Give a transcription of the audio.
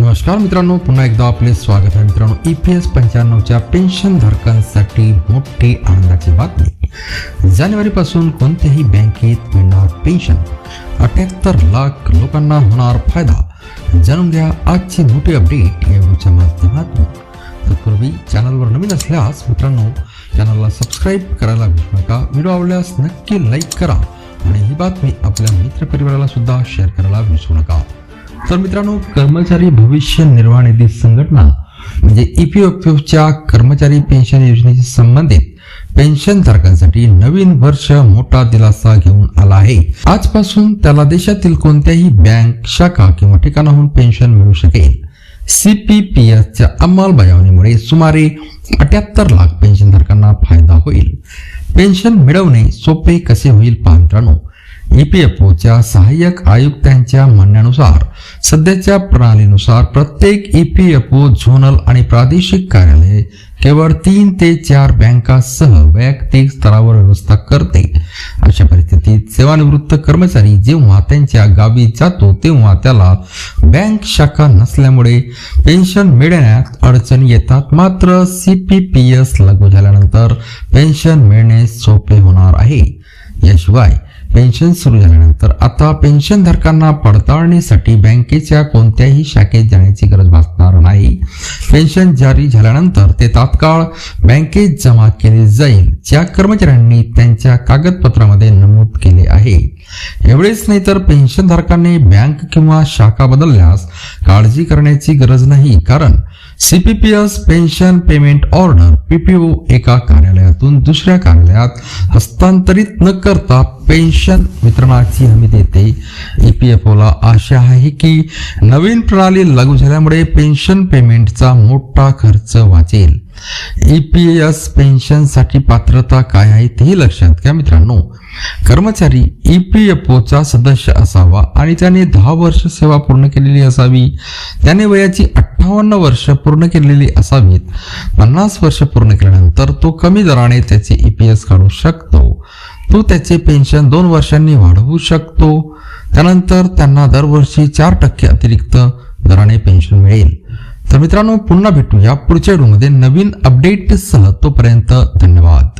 नमस्कार मित्रांनो पुन्हा एकदा आपले स्वागत आहे मित्रांनो. ई पी एस पंच्याण्णवच्या पेन्शन धारकांसाठी मोठी आनंदाची बातमी. जानेवारीपासून कोणत्याही बँकेत मिळणार पेन्शन अठ्याहत्तर लाख लोकांना होणार फायदा. जाणून घ्या आजची मोठी अपडेट या व्हिडिओच्या माध्यमातून तत्पूर्वी चॅनलवर नवीन असल्यास मित्रांनो चॅनलला सबस्क्राईब करायला विसरू नका. व्हिडिओ आवडल्यास नक्की लाईक करा. आणि ही बातमी आपल्या मित्रपरिवाराला सुद्धा शेअर करायला विसरू नका. तर मित्रांनो कर्मचारी भविष्य निर्वाह निधी संघटना म्हणजे E ईपीएफओच्या कर्मचारी पेन्शन योजनेशी संबंधित पेन्शन धारकांसाठी नवीन वर्ष मोठा दिलासा घेऊन आला आहे. आजपासून त्याला देशातील कोणत्याही बँक शाखा किंवा ठिकाणाहून पेन्शन मिळू शकेल. सीपीपीएसच्या अंमलबजावणीमुळे सुमारे अठ्याहत्तर लाख पेन्शनधारकांना फायदा होईल. पेन्शन मिळवणे सोपे कसे होईल मित्रांनो. ई पी एफ ओच्या सहाय्यक आयुक्तांच्या म्हणण्यानुसार सध्याच्या प्रणालीनुसार प्रत्येक E P F O zonal आणि प्रादेशिक कार्यालय केवळ तीन ते चार बँकासह वैयक्तिक स्तरावर व्यवस्था करते. अशा परिस्थितीत सेवानिवृत्त कर्मचारी जेव्हा त्यांच्या गावी जातो तेव्हा त्याला बँक शाखा नसल्यामुळे पेन्शन मिळण्यात अडचणी येतात. मात्र सी पी पी एस लागू झाल्यानंतर पेन्शन मिळणे सोपे होणार आहे. याशिवाय पेन्शन सुरू झाल्यानंतर आता पेन्शनधारकांना पडताळणीसाठी बँकेच्या कोणत्याही शाखेत जाण्याची गरज भासणार नाही. पेन्शन जारी झाल्यानंतर ते तात्काळ बँकेत जमा केले जाईल ज्या कर्मचाऱ्यांनी त्यांच्या कागदपत्रामध्ये नमूद केले आहे. एवढेच नाही तर पेन्शनधारकांनी बँक किंवा शाखा बदलल्यास काळजी करण्याची गरज नाही कारण CPPS pension payment order PPO एका कार्यालयातून दुसऱ्या कार्यालयात हस्तांतरित न करता पेन्शन वितरणाची हमी देते. ईपीएफओला आशा आहे की नवीन प्रणाली लागू झाल्यामुळे पेन्शन पेमेंटचा मोठा खर्च वाचेल. ई पी एस पेन्शनसाठी पात्रता काय आहे तेही लक्षात घ्या मित्रांनो. कर्मचारी ई पी एफ ओचा सदस्य असावा आणि त्याने दहा वर्ष सेवा पूर्ण केलेली असावी. त्याने वयाची अठ्ठावन्न वर्ष पूर्ण केलेली असावीत. पन्नास वर्ष पूर्ण केल्यानंतर तो कमी दराने त्याचे ई पी एस काढू शकतो. तो त्याचे पेन्शन दोन वर्षांनी वाढवू शकतो. त्यानंतर त्यांना दरवर्षी चार टक्के अतिरिक्त दराने पेन्शन मिळेल. तर मित्रांनो पुन्हा भेटूया पुढच्या व्हिडिओमध्ये नवीन अपडेटसह तोपर्यंत धन्यवाद.